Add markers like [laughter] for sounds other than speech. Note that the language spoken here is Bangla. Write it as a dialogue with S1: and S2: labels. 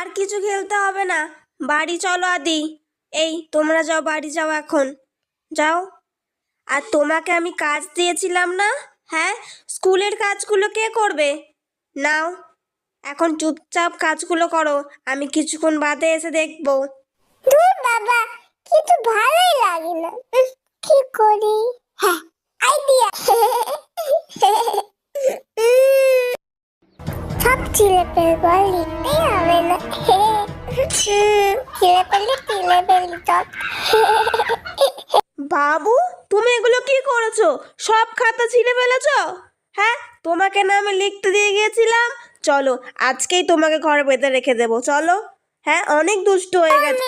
S1: আর কিছু খেলতে হবে না। বাড়ি চলো আদি। এই তোমরা যাও বাড়ি যাও এখন। যাও। আর তোমাকে আমি কাজ দিয়েছিলাম না? হ্যাঁ স্কুলের কাজগুলো কে করবে? নাও এখন চুপচাপ কাজগুলো করো। আমি কিছুক্ষণ বাদে এসে দেখব।
S2: দূর বাবা কিন্তু ভালোই লাগে না। কি করি? হ্যাঁ। আইডিয়া। [laughs] সব ছিলে লিখতেই
S1: বাবু, তুমি এগুলো কি করেছ? সব খাতা ছিঁড়ে ফেলেছো? হ্যাঁ তোমাকে না আমি লিখতে দিয়ে গিয়েছিলাম। চলো, আজকেই তোমাকে ঘরে বেঁধে রেখে দেবো, চলো। হ্যাঁ অনেক দুষ্ট হয়ে গেছে